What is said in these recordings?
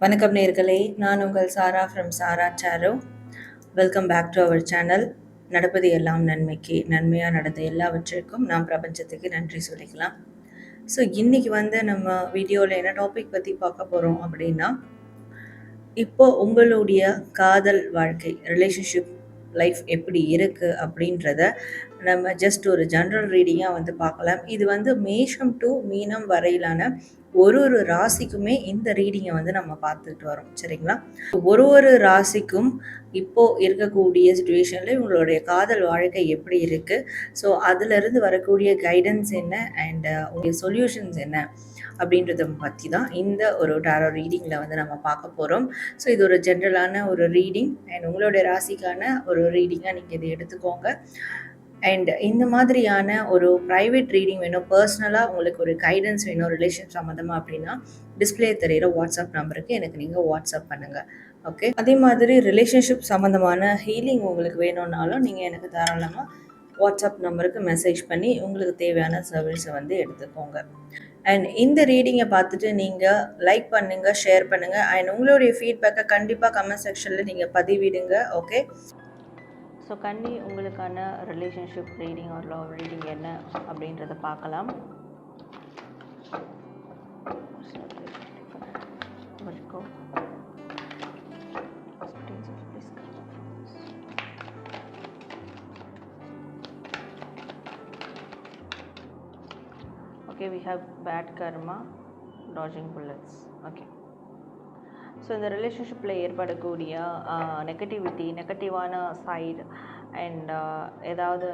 வணக்கம் நேர்களே நான் உங்கள் சாரா from Sarah sorrow. Welcome back to our channel நடப்பது எல்லாம் நன்மைக்கு நன்மையாக நடந்த எல்லாவற்றிற்கும் நாம் பிரபஞ்சத்துக்கு நன்றி சொல்லிக்கலாம். ஸோ இன்றைக்கி வந்து நம்ம வீடியோவில் என்ன டாபிக் பற்றி பார்க்க போகிறோம் அப்படின்னா இப்போ உங்களுடைய காதல் வாழ்க்கை ரிலேஷன்ஷிப் லைஃப் எப்படி இருக்குது அப்படின்றத நம்ம ஜஸ்ட் ஒரு ஜென்ரல் ரீடிங்காக வந்து பார்க்கலாம். இது வந்து மேஷம் டு மீனம் வரையிலான ஒரு ஒரு ராசிக்குமே இந்த ரீடிங்கை வந்து நம்ம பார்த்துட்டு வரோம். சரிங்களா? ஒரு ஒரு ராசிக்கும் இப்போது இருக்கக்கூடிய சுச்சுவேஷனில் உங்களுடைய காதல் வாழ்க்கை எப்படி இருக்குது ஸோ அதுலேருந்து வரக்கூடிய கைடன்ஸ் என்ன? அண்ட் uh, உங்களுடைய சொல்யூஷன்ஸ் என்ன? அப்படின்றத பற்றி தான் இந்த ஒரு டாரோ ரீடிங்கில் வந்து நம்ம பார்க்க போகிறோம் ஸோ இது ஒரு ஜென்ரலான ஒரு ரீடிங் அண்ட் உங்களுடைய ராசிக்கான ஒரு ரீடிங்காக நீங்கள் இதை எடுத்துக்கோங்க. அண்ட் இந்த மாதிரியான ஒரு ப்ரைவேட் ரீடிங் வேணும் பர்சனலாக உங்களுக்கு ஒரு கைடன்ஸ் வேணும் ரிலேஷன் சம்மந்தமாக அப்படின்னா டிஸ்பிளே தெரிகிற வாட்ஸ்அப் நம்பருக்கு எனக்கு நீங்கள் வாட்ஸ்அப் பண்ணுங்கள் ஓகே அதே மாதிரி ரிலேஷன்ஷிப் சம்மந்தமான ஹீலிங் உங்களுக்கு வேணும்னாலும் நீங்கள் எனக்கு தாராளமாக வாட்ஸ்அப் நம்பருக்கு மெசேஜ் பண்ணி உங்களுக்கு தேவையான சர்வீஸை வந்து எடுத்துக்கோங்க. அண்ட் இந்த ரீடிங்கை பார்த்துட்டு நீங்கள் லைக் பண்ணுங்கள் ஷேர் பண்ணுங்கள் அண்ட் உங்களுடைய ஃபீட்பேக்கை கண்டிப்பாக கமெண்ட் செக்ஷனில் நீங்கள் பதிவிடுங்க. ஓகே ஸோ கன்னி உங்களுக்கான ரிலேஷன்ஷிப் ரீடிங் ஒரு லவ் ரீடிங் என்ன அப்படின்றத பார்க்கலாம். வரைக்கும் okay we have bad karma dodging bullets. Okay. So இந்த ரிலேஷன்ஷிப்பில் ஏற்படக்கூடிய நெகட்டிவிட்டி நெகட்டிவான சைடு அண்ட் ஏதாவது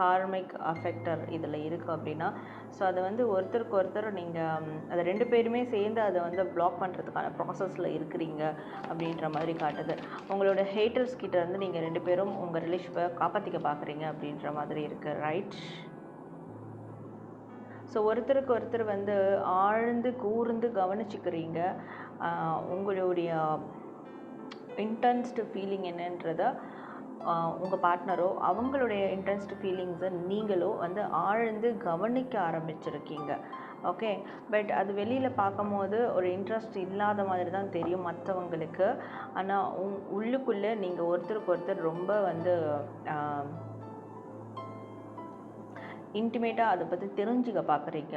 கார்மிக் அஃபெக்டர் இதில் இருக்குது அப்படின்னா ஸோ அதை வந்து ஒருத்தருக்கு ஒருத்தர் நீங்கள் அதை ரெண்டு பேருமே சேர்ந்து அதை வந்து பிளாக் பண்ணுறதுக்கான ப்ராசஸில் இருக்கிறீங்க அப்படின்ற மாதிரி காட்டுது. உங்களோட ஹேட்டர்ஸ் கிட்ட இருந்து நீங்கள் ரெண்டு பேரும் உங்கள் ரிலேஷிப்பை காப்பாற்றிக்க பார்க்குறீங்க அப்படின்ற மாதிரி இருக்குது ரைட் ஸோ ஒருத்தருக்கு ஒருத்தர் வந்து ஆழ்ந்து கூர்ந்து கவனிச்சுக்கிறீங்க. உங்களுடைய இன்டென்ஸ்டு ஃபீலிங் என்னன்றத உங்கள் பார்ட்னரோ அவங்களுடைய இன்ட்ரெஸ்ட் ஃபீலிங்ஸை நீங்களோ வந்து ஆழ்ந்து கவனிக்க ஆரம்பிச்சிருக்கீங்க. ஓகே பட் அது வெளியில் பார்க்கும்போது ஒரு இன்ட்ரெஸ்ட் இல்லாத மாதிரி தான் தெரியும் மற்றவங்களுக்கு ஆனால் உங் உள்ளுக்குள்ளே நீங்கள் ஒருத்தருக்கு ஒருத்தர் ரொம்ப வந்து இன்டிமேட்டாக அதை பற்றி தெரிஞ்சுக்க பார்க்குறீங்க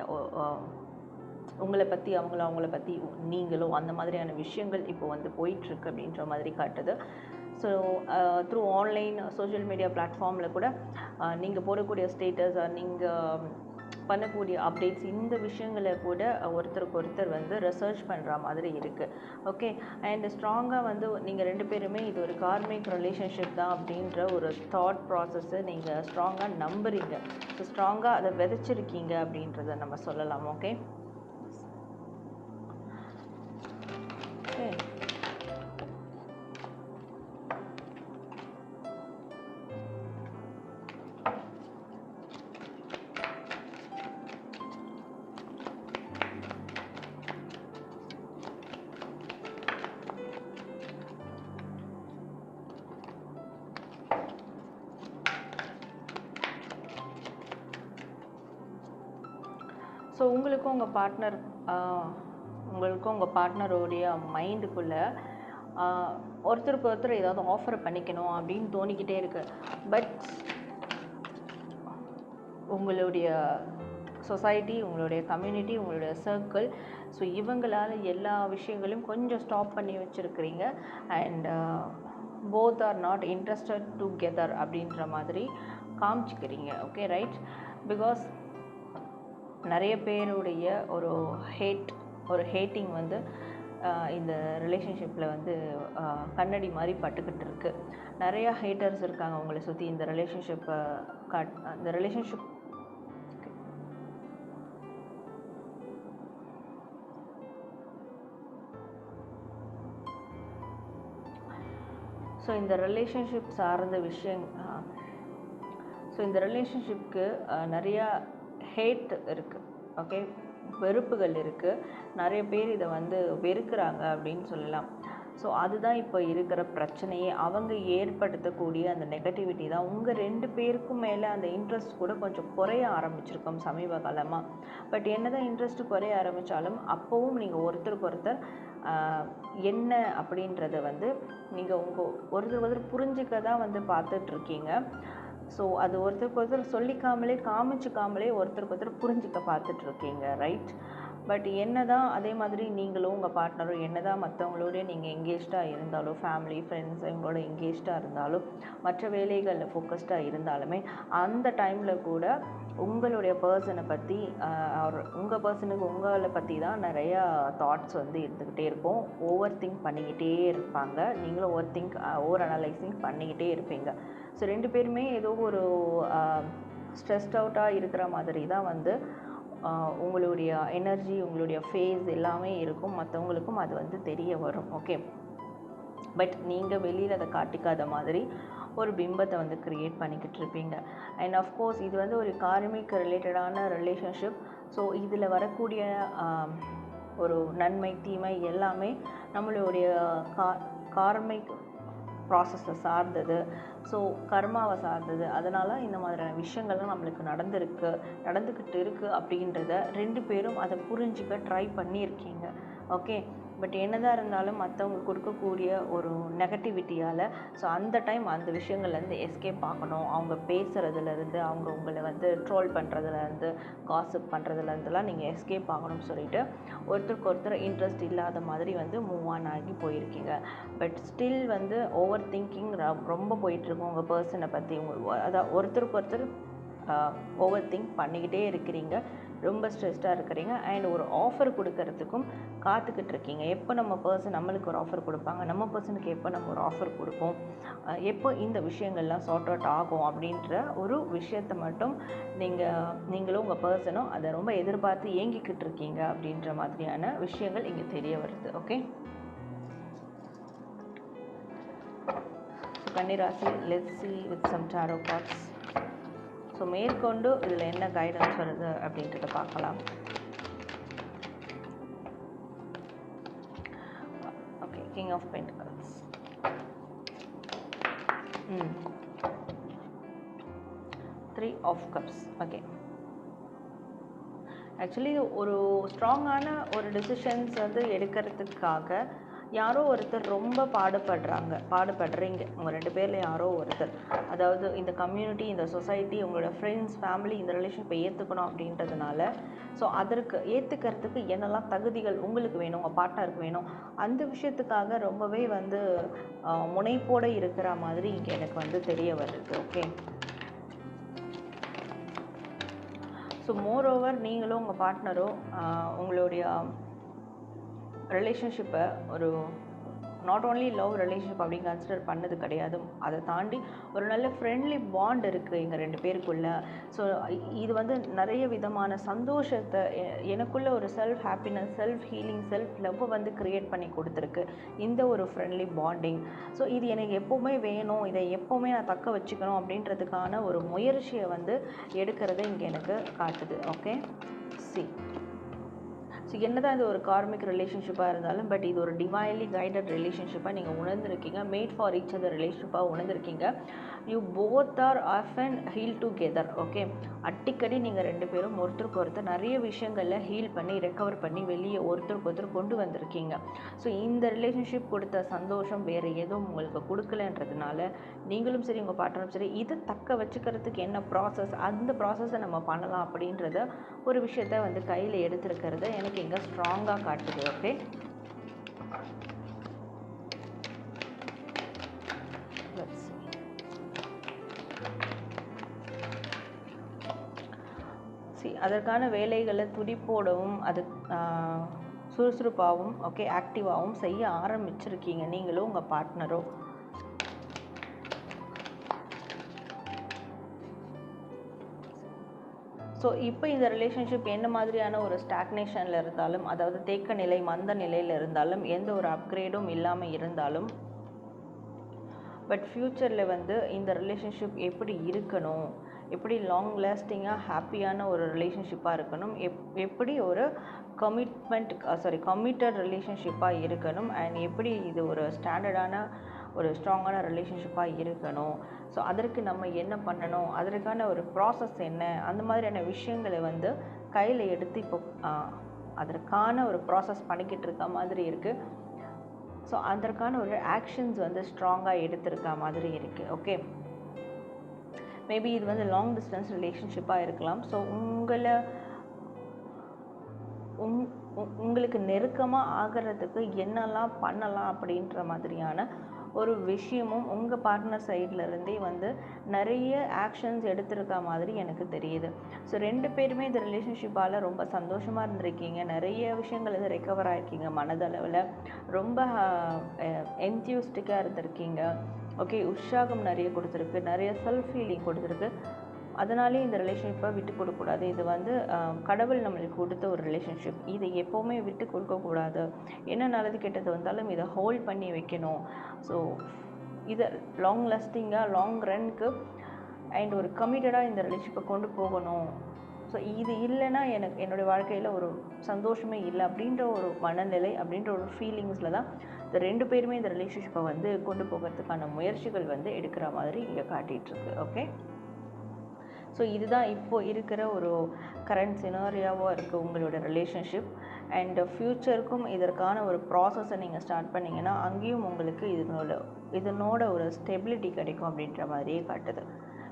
உங்களை பற்றி அவங்கள அவங்கள பற்றி நீங்களும் அந்த மாதிரியான விஷயங்கள் இப்போ வந்து போயிட்டுருக்கு அப்படின்ற மாதிரி காட்டுது. So through online social media பிளாட்ஃபார்மில் கூட நீங்கள் போடக்கூடிய ஸ்டேட்டஸ் நீங்கள் பண்ணக்கூடிய அப்டேட்ஸ் இந்த விஷயங்களை கூட ஒருத்தருக்கு ஒருத்தர் வந்து ரிசர்ச் பண்ணுற மாதிரி இருக்குது ஓகே அண்ட் ஸ்ட்ராங்காக வந்து நீங்கள் ரெண்டு பேருமே இது ஒரு கார்மிக் ரிலேஷன்ஷிப் தான் அப்படின்ற ஒரு தாட் ப்ராசஸ்ஸை நீங்கள் ஸ்ட்ராங்காக நம்புறீங்க. ஸோ ஸ்ட்ராங்காக அதை விதைச்சிருக்கீங்க அப்படின்றத நம்ம சொல்லலாம். ஓகே ஸோ உங்களுக்கும் உங்கள் பார்ட்னர் உங்களுக்கும் உங்கள் பார்ட்னருடைய மைண்டுக்குள்ளே ஒருத்தருக்கு ஒருத்தர் ஏதாவது ஆஃபர் பண்ணிக்கணும் அப்படின்னு தோணிக்கிட்டே இருக்குது பட் உங்களுடைய சொசைட்டி உங்களுடைய கம்யூனிட்டி உங்களுடைய சர்க்கிள் ஸோ இவங்களால் எல்லா விஷயங்களையும் கொஞ்சம் ஸ்டாப் பண்ணி வச்சுருக்கிறீங்க. And both are not interested together அப்படின்ற மாதிரி காமிச்சிக்கிறீங்க. ஓகே ரைட் பிகாஸ் நிறைய பேருடைய ஒரு ஹேட் ஒரு ஹேட்டிங் வந்து இந்த ரிலேஷன்ஷிப்பில் வந்து கண்ணடி மாதிரி பட்டுக்கிட்டு இருக்குது நிறையா ஹேட்டர்ஸ் இருக்காங்க உங்களை சுற்றி இந்த ரிலேஷன்ஷிப்பை காட் இந்த ரிலேஷன்ஷிப் ஸோ இந்த ரிலேஷன்ஷிப் சார்ந்த விஷயம் ஸோ இந்த ரிலேஷன்ஷிப்க்கு நிறையா ஹேட் இருக்குது ஓகே வெறுப்புகள் இருக்குது நிறைய பேர் இதை வந்து வெறுக்கிறாங்க அப்படின்னு சொல்லலாம். ஸோ அதுதான் இப்போ இருக்கிற பிரச்சனையே. அவங்க ஏற்படுத்தக்கூடிய அந்த நெகட்டிவிட்டி தான். உங்கள் ரெண்டு பேருக்கும் மேலே அந்த இன்ட்ரெஸ்ட் கூட கொஞ்சம் குறைய ஆரம்பிச்சிருக்கோம் சமீப காலமாக பட் என்ன தான் இன்ட்ரெஸ்ட் குறைய ஆரம்பித்தாலும் அப்போவும் நீங்கள் ஒருத்தருக்கு ஒருத்தர் என்ன அப்படின்றத வந்து நீங்கள் உங்கள் ஒருத்தர் ஒருத்தர் புரிஞ்சிக்க தான் வந்து பார்த்துட்ருக்கீங்க ஸோ அது ஒருத்தருக்கு ஒருத்தர் சொல்லிக்காமலே காமிச்சிக்காமலே ஒருத்தருக்கு ஒருத்தர் புரிஞ்சிக்க பார்த்துட்ருக்கீங்க ரைட் பட் என்ன தான் அதே மாதிரி நீங்களும் உங்கள் பார்ட்னரும் என்ன தான் மற்றவங்களோட நீங்கள் எங்கேஜ்டாக இருந்தாலும் ஃபேமிலி ஃப்ரெண்ட்ஸ் இவங்களோட எங்கேஜ்டாக இருந்தாலும் மற்ற வேலைகளில் ஃபோக்கஸ்டாக இருந்தாலுமே அந்த டைமில் கூட உங்களுடைய பர்சனை பற்றி அவர் உங்கள் பர்சனுக்கு உங்களை பற்றி தான் நிறையா தாட்ஸ் வந்து இருந்துக்கிட்டே இருக்கும். ஓவர் திங்க் பண்ணிக்கிட்டே இருப்பாங்க. நீங்களும் ஓவர் திங்க் ஓவர் அனலைசிங் பண்ணிக்கிட்டே இருப்பீங்க. ஸோ ரெண்டு பேருமே ஏதோ ஒரு ஸ்ட்ரெஸ்ட் அவுட்டாக இருக்கிற மாதிரி தான் வந்து உங்களுடைய எனர்ஜி உங்களுடைய ஃபேஸ் எல்லாமே இருக்கும். மற்றவங்களுக்கும் அது வந்து தெரிய வரும். ஓகே பட் நீங்கள் வெளியில் அதை காட்டிக்காத மாதிரி ஒரு பிம்பத்தை வந்து க்ரியேட் பண்ணிக்கிட்டு இருப்பீங்க. அண்ட் அஃப்கோர்ஸ் இது வந்து ஒரு கார்மிக் ரிலேட்டடான ரிலேஷன்ஷிப் ஸோ இதில் வரக்கூடிய ஒரு நன்மை தீமை எல்லாமே நம்மளுடைய கா கார்மிக் ப்ராசஸை சார்ந்தது. ஸோ கர்மாவை சார்ந்தது. அதனால் இந்த மாதிரியான விஷயங்கள்லாம் நம்மளுக்கு நடந்திருக்கு நடந்துக்கிட்டு இருக்குது அப்படின்றத ரெண்டு பேரும் அதை புரிஞ்சுக்க ட்ரை பண்ணியிருக்கீங்க. ஓகே பட் என்னதான் இருந்தாலும் மற்றவங்க கொடுக்கக்கூடிய ஒரு நெகட்டிவிட்டியால் ஸோ அந்த டைம் அந்த விஷயங்கள்லேருந்து எஸ்கேப் ஆகணும். அவங்க பேசுகிறதுலேருந்து அவங்க உங்களை வந்து ட்ரோல் பண்ணுறதுலேருந்து காசப் பண்ணுறதுலேருந்துலாம் நீங்கள் எஸ்கேப் ஆகணும்னு சொல்லிட்டு ஒருத்தருக்கு ஒருத்தர் இன்ட்ரெஸ்ட் இல்லாத மாதிரி வந்து மூவ் ஆன் ஆகி போயிருக்கீங்க. பட் ஸ்டில் வந்து ஓவர் திங்கிங் ரொம்ப போயிட்டுருக்கும் உங்கள் பர்சனை பற்றி உங்கள் அதான் ஒருத்தருக்கு ஒருத்தர் ஓவர் திங்க் பண்ணிக்கிட்டே இருக்கிறீங்க. ரொம்ப ஸ்ட்ரெஸ்டாக இருக்கிறீங்க. அண்ட் ஒரு ஆஃபர் கொடுக்கறதுக்கும் காத்துக்கிட்டு இருக்கீங்க. எப்போ நம்ம பர்சன் நம்மளுக்கு ஒரு ஆஃபர் கொடுப்பாங்க? நம்ம பர்சனுக்கு எப்போ நம்ம ஒரு ஆஃபர் கொடுப்போம்? எப்போ இந்த விஷயங்கள்லாம் சார்ட் அவுட் ஆகும் அப்படின்ற ஒரு விஷயத்தை மட்டும் நீங்கள் நீங்களும் உங்கள் பர்சனும் அதை ரொம்ப எதிர்பார்த்து ஏங்கிக்கிட்டு இருக்கீங்க அப்படின்ற மாதிரியான விஷயங்கள் இங்கே தெரிய வருது. ஓகே கன்னிராசி let's see with some tarot cards so மேற்கொண்டு இதில் என்ன கைடன்ஸ் வருது அப்படின்றத பார்க்கலாம். Okay king of pentacles hmm three of cups okay actually ஒரு ஸ்ட்ராங்கான ஒரு டெசிஷன்ஸ் வந்து எடுக்கிறதுக்காக யாரோ ஒருத்தர் ரொம்ப பாடுபடுறாங்க. பாடுபடுறீங்க. உங்கள் ரெண்டு பேரில் யாரோ ஒருத்தர். அதாவது இந்த கம்யூனிட்டி இந்த சொசைட்டி உங்களோட ஃப்ரெண்ட்ஸ் ஃபேமிலி இந்த ரிலேஷன்ஷிப்பை ஏற்றுக்கணும் அப்படின்றதுனால ஸோ அதற்கு ஏற்றுக்கிறதுக்கு என்னெல்லாம் தகுதிகள் உங்களுக்கு வேணும்? உங்கள் பாட்டாருக்கு வேணும்? அந்த விஷயத்துக்காக ரொம்பவே வந்து முனைப்போடு இருக்கிற மாதிரி இங்கே எனக்கு வந்து தெரிய வருது. ஓகே ஸோ மோர் ஓவர் நீங்களும் உங்கள் பார்ட்னரும் உங்களுடைய ரிலேஷன்ஷிப்பை ஒரு நாட் ஓன்லி லவ் ரிலேஷன்ஷிப் அப்படின்னு கன்சிடர் பண்ணது கிடையாது. அதை தாண்டி ஒரு நல்ல ஃப்ரெண்ட்லி பாண்ட் இருக்குது எங்கள் ரெண்டு பேருக்குள்ள. ஸோ இது வந்து நிறைய விதமான சந்தோஷத்தை எனக்குள்ளே ஒரு self happiness self healing self லவ்வை வந்து க்ரியேட் பண்ணி கொடுத்துருக்கு. இந்த ஒரு ஃப்ரெண்ட்லி பாண்டிங் ஸோ இது எனக்கு எப்போவுமே வேணும். இதை எப்போவுமே நான் தக்க வச்சுக்கணும் அப்படின்றதுக்கான ஒரு முயற்சியை வந்து எடுக்கிறத இங்கே எனக்கு காட்டுது. ஓகே சி ஸோ என்ன தான் இது ஒரு கார்மிக் ரிலேஷன்ஷிப்பாக இருந்தாலும் பட் இது ஒரு டிவைன்லி கைடட் ரிலேஷன்ஷிப்பாக நீங்கள் உணர்ந்துருக்கீங்க. மேட் ஃபார் ஈச் அந்த ரிலேஷன்ஷிப்பாக உணர்ந்துருக்கீங்க. You both are of and heal together okay அடிக்கடி நீங்கள் ரெண்டு பேரும் ஒருத்தருக்கு ஒருத்தர் நிறைய விஷயங்களில் ஹீல் பண்ணி ரெக்கவர் பண்ணி வெளியே ஒருத்தருக்கு ஒருத்தர் கொண்டு வந்திருக்கீங்க. ஸோ இந்த ரிலேஷன்ஷிப் கொடுத்த சந்தோஷம் வேறு எதுவும் உங்களுக்கு கொடுக்கலன்றதுனால நீங்களும் சரி உங்கள் பார்ட்னரும் சரி இதை தக்க வச்சுக்கிறதுக்கு என்ன ப்ராசஸ் அந்த ப்ராசஸை நம்ம பண்ணலாம் அப்படின்றத ஒரு விஷயத்த வந்து கையில் எடுத்துருக்கிறது எனக்கு இங்கே ஸ்ட்ராங்காக காட்டுது ஓகே சி அதற்கான வேலைகளை துடிப்போடவும் அது சுறுசுறுப்பாகவும் ஓகே ஆக்டிவாகவும் செய்ய ஆரம்பிச்சிருக்கீங்க. நீங்களும் உங்கள் பார்ட்னரும் ஸோ இப்போ இந்த ரிலேஷன்ஷிப் என்ன மாதிரியான ஒரு ஸ்டாக்னேஷனில் இருந்தாலும் அதாவது தேக்க நிலை மந்த நிலையில் இருந்தாலும் எந்த ஒரு அப்கிரேடும் இல்லாமல் இருந்தாலும் பட் ஃப்யூச்சரில் வந்து இந்த ரிலேஷன்ஷிப் எப்படி இருக்கணும் எப்படி லாங் லாஸ்டிங்காக ஹாப்பியான ஒரு ரிலேஷன்ஷிப்பாக இருக்கணும் எப் எப்படி ஒரு கமிட்மெண்ட் சாரி கமிட்டட் ரிலேஷன்ஷிப்பாக இருக்கணும் அண்ட் எப்படி இது ஒரு ஸ்டாண்டர்டான ஒரு ஸ்ட்ராங்கான ரிலேஷன்ஷிப்பாக இருக்கணும். ஸோ அதற்கு நம்ம என்ன பண்ணணும்? அதற்கான ஒரு ப்ராசஸ் என்ன? அந்த மாதிரியான விஷயங்களை வந்து கையில் எடுத்து இப்போ அதற்கான ஒரு ப்ராசஸ் பண்ணிக்கிட்டு இருக்க மாதிரி இருக்குது ஸோ அதற்கான ஒரு ஆக்ஷன்ஸ் வந்து ஸ்ட்ராங்காக எடுத்திருக்க மாதிரி இருக்குது ஓகே மேபி இது வந்து லாங் டிஸ்டன்ஸ் ரிலேஷன்ஷிப்பாக இருக்கலாம். ஸோ உங்களை உங் உங்களுக்கு நெருக்கமாக ஆகிறதுக்கு என்னெல்லாம் பண்ணலாம் அப்படின்ற மாதிரியான ஒரு விஷயமும் உங்கள் பார்ட்னர் சைட்லேருந்தே வந்து நிறைய ஆக்ஷன்ஸ் எடுத்திருக்க மாதிரி எனக்கு தெரியுது. ஸோ ரெண்டு பேருமே இந்த ரிலேஷன்ஷிப்பால் ரொம்ப சந்தோஷமாக இருந்திருக்கீங்க. நிறைய விஷயங்கள் இது ரெக்கவர் ஆகிருக்கீங்க மனதளவில். ரொம்ப என்த்தியூஸ்டிக்காக இருந்திருக்கீங்க. ஓகே உற்சாகம் நிறைய கொடுத்துருக்கு. நிறைய செல்ஃப் ஃபீலிங் கொடுத்துருக்கு. அதனாலே இந்த ரிலேஷன்ஷிப்பை விட்டு கொடுக்கக்கூடாது இது வந்து கடவுள் நம்மளுக்கு கொடுத்த ஒரு ரிலேஷன்ஷிப் இதை எப்போவுமே விட்டு கொடுக்கக்கூடாது என்ன நல்லது கெட்டது வந்தாலும் இதை ஹோல்ட் பண்ணி வைக்கணும். ஸோ இதை லாங் லாஸ்டிங்காக லாங் ரன்க்கு அண்ட் ஒரு கமிட்டடாக இந்த ரிலேஷன்ஷிப்பை கொண்டு போகணும். ஸோ இது இல்லைன்னா எனக்கு என்னுடைய வாழ்க்கையில் ஒரு சந்தோஷமே இல்லை அப்படின்ற ஒரு மனநிலை அப்படின்ற ஒரு ஃபீலிங்ஸில் தான் இந்த ரெண்டு பேருமே இந்த ரிலேஷன்ஷிப்பை வந்து கொண்டு போகிறதுக்கான முயற்சிகள் வந்து எடுக்கிற மாதிரி இங்கே காட்டிகிட்ருக்கு ஓகே ஸோ இதுதான் இப்போது இருக்கிற ஒரு கரண்ட் சினாரியாவாக இருக்குது உங்களோட ரிலேஷன்ஷிப் அண்ட் ஃப்யூச்சருக்கும் இதற்கான ஒரு ப்ராசஸை நீங்கள் ஸ்டார்ட் பண்ணிங்கன்னா அங்கேயும் உங்களுக்கு இதனோட இதனோட ஒரு ஸ்டெபிலிட்டி கிடைக்கும் அப்படின்ற மாதிரியே காட்டுது.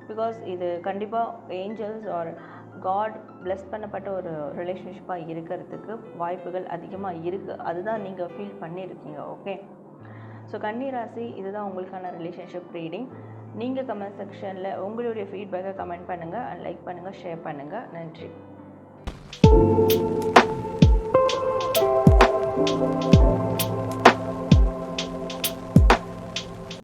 பிகாஸ் இது கண்டிப்பாக ஏஞ்சல்ஸ் ஆர் காட் bless பண்ணப்பட்ட ஒரு ரிலேஷன்ஷிப்பாக இருக்கிறதுக்கு வாய்ப்புகள் அதிகமாக இருக்குது அதுதான் நீங்கள் ஃபீல் பண்ணியிருக்கீங்க ஓகே ஸோ கன்னிராசி இதுதான் உங்களுக்கான ரிலேஷன்ஷிப் ரீடிங் நீங்கள் கமெண்ட் செக்ஷனில் உங்களுடைய ஃபீட்பேக்கை கமெண்ட் பண்ணுங்கள் அண்ட் லைக் பண்ணுங்கள் ஷேர் பண்ணுங்கள் நன்றி.